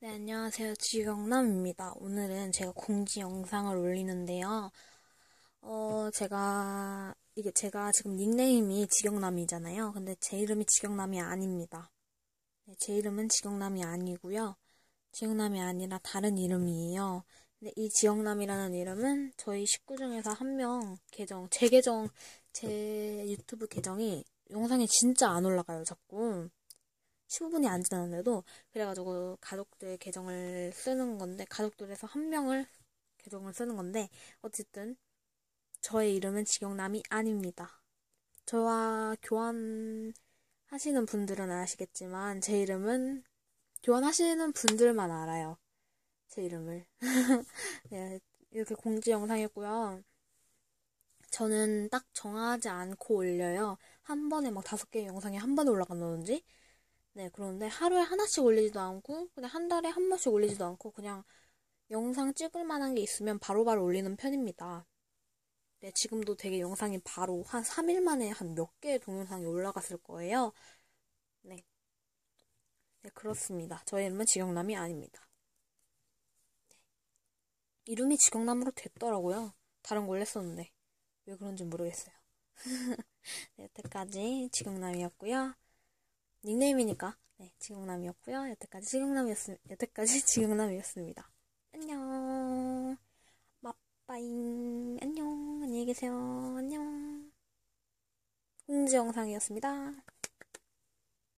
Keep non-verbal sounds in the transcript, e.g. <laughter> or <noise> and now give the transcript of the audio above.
네, 안녕하세요. 지경남입니다. 오늘은 제가 공지 영상을 올리는데요. 어, 제가, 이게 제가 지금 닉네임이 지경남이잖아요. 근데 제 이름이 지경남이 아닙니다. 네, 제 이름은 지경남이 아니고요. 지경남이 아니라 다른 이름이에요. 근데 이 지경남이라는 이름은 저희 식구 중에서 한 명 계정, 제 계정, 제 유튜브 계정이 영상이 진짜 안 올라가요, 자꾸. 15분이 안 지났는데도 그래가지고 가족들 계정을 쓰는 건데 가족들에서 한 명을 계정을 쓰는 건데 어쨌든 저의 이름은 지경남이 아닙니다. 저와 교환하시는 분들은 아시겠지만 제 이름은 교환하시는 분들만 알아요. 제 이름을. <laughs> 네, 이렇게 공지 영상이었고요. 저는 딱 정하지 않고 올려요. 한 번에 막 다섯 개의 영상이 한 번에 올라간다든지 네, 그런데 하루에 하나씩 올리지도 않고, 그냥 한 달에 한 번씩 올리지도 않고, 그냥 영상 찍을 만한 게 있으면 바로바로 바로 올리는 편입니다. 네, 지금도 되게 영상이 바로 한 3일 만에 한 몇 개의 동영상이 올라갔을 거예요. 네. 네, 그렇습니다. 저의 이름은 지경남이 아닙니다. 네. 이름이 지경남으로 됐더라고요. 다른 걸 했었는데. 왜 그런지 모르겠어요. <laughs> 네, 여태까지 지경남이었고요. 닉네임이니까 네, 지경남이었고요. 여태까지 지경남이었습 여태까지 <laughs> 지경남이었습니다. 안녕. 마빠잉. 안녕. 안녕히 계세요. 안녕. 홍지 영상이었습니다.